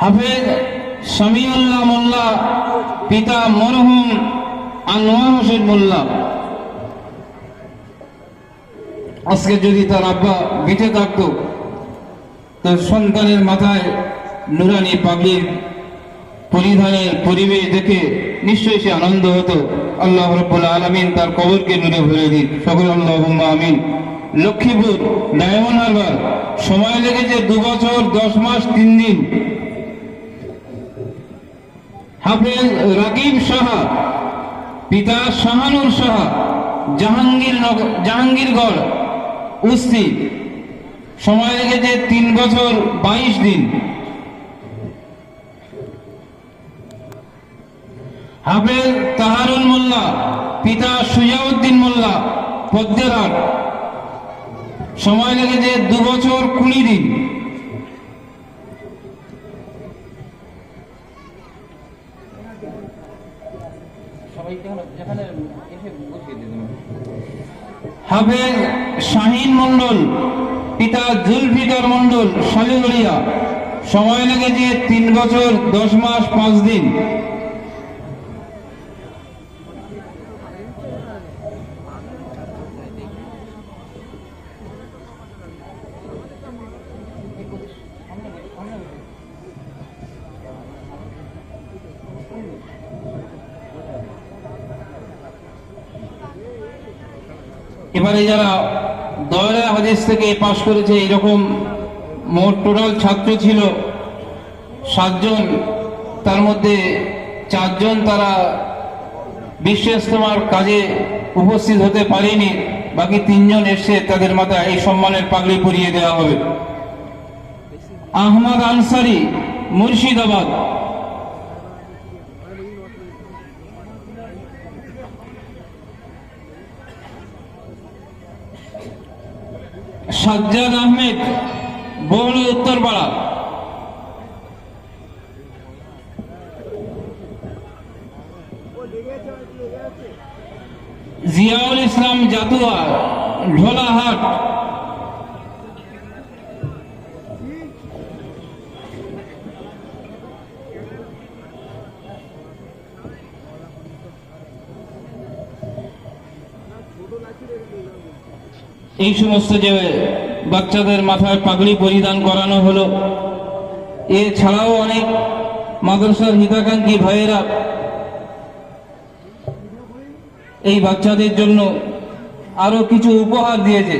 হাফেজ সামিউল্লাহ মোল্লা, পিতা মরহুম আনোয়ার হোসেন মোল্লা। আজকে যদি তার আব্বা বেঁচে থাকত, তার সন্তানের মাথায় নুরানি পাগলির পরিধানের পরিবেশ দেখে নিশ্চয়ই সে আনন্দ হতো। আল্লাহ রব্বুল আলমিন তার কবরকে নুরে ভরে দিন। সকল আল্লাহ আমিন। লক্ষ্মীপুর ডায়মন্ড হারবার সময় লেগেছে দু বছর, দশ মাস, তিন দিন। হাফেজ রাকিব সাহা, পিতা শাহানুর সাহা জাহাঙ্গীর জাহাঙ্গীরগড়, উস্তি। সময় লেগেছে তিন বছর, বাইশ দিন। হাফেজ তাহারুল মোল্লা, পিতা সুজাউদ্দিন মোল্লা পদ্মেরহাট সময় লেগেছে দু বছর কুড়ি দিন। হাফেজ শাহিন মন্ডল পিতা জুলফিকার মন্ডল শালিগড়িয়া সময় লেগেছে তিন বছর দশ মাস পাঁচ দিন। এবারে যারা দয়রা হাদিস থেকে পাশ করেছে, এরকম মোট টোটাল ছাত্র ছিল সাতজন। তার মধ্যে চারজন তারা বিশ্ব ইস্তেমার কাজে উপস্থিত হতে পারেনি, বাকি তিনজন এসে তাদের মাথায় এই সম্মানের পাগড়ি পরিয়ে দেওয়া হবে। আহমদ আনসারি মুর্শিদাবাদ। সাজ্জাদ আহমেদ বহল উত্তরপাড়া জিয়াউল ইসলাম জাতুয়া ঢোলাহাট। এই সমস্ত যে বাচ্চাদের মাথায় পাগড়ি পরিধান করানো হলো, এছাড়াও অনেক মাদ্রাসার হিতাকাঙ্ক্ষী ভাইয়েরা এই বাচ্চাদের জন্য আরও কিছু উপহার দিয়েছে।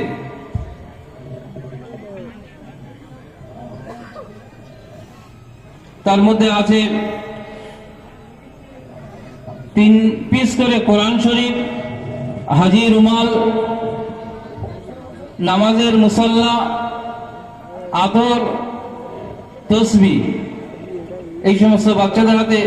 তার মধ্যে আছে তিন পিস করে কোরআন শরীফ হাজি রুমাল নামাজের মুসল্লা আতর তসবি এই সমস্ত বাচ্চাদের হাতে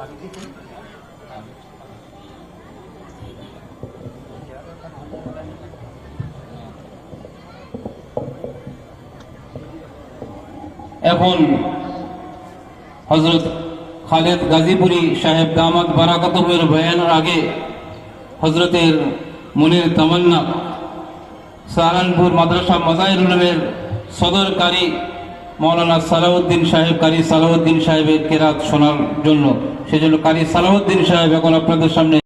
এখন হজরত খালেদ গাজীপুরি সাহেব দামাত বারাকাতমের বয়ানের আগে হজরতের মনের তামান্না সাহারানপুর মাদ্রাসা মজাহির সদরকারী মৌলানা সালাউদ্দিন সাহেব, কারি সালাউদ্দিন সাহেবের কেরাত শোনার জন্য। সেজন্য কারি সালাউদ্দিন সাহেব এখন আপনাদের সামনে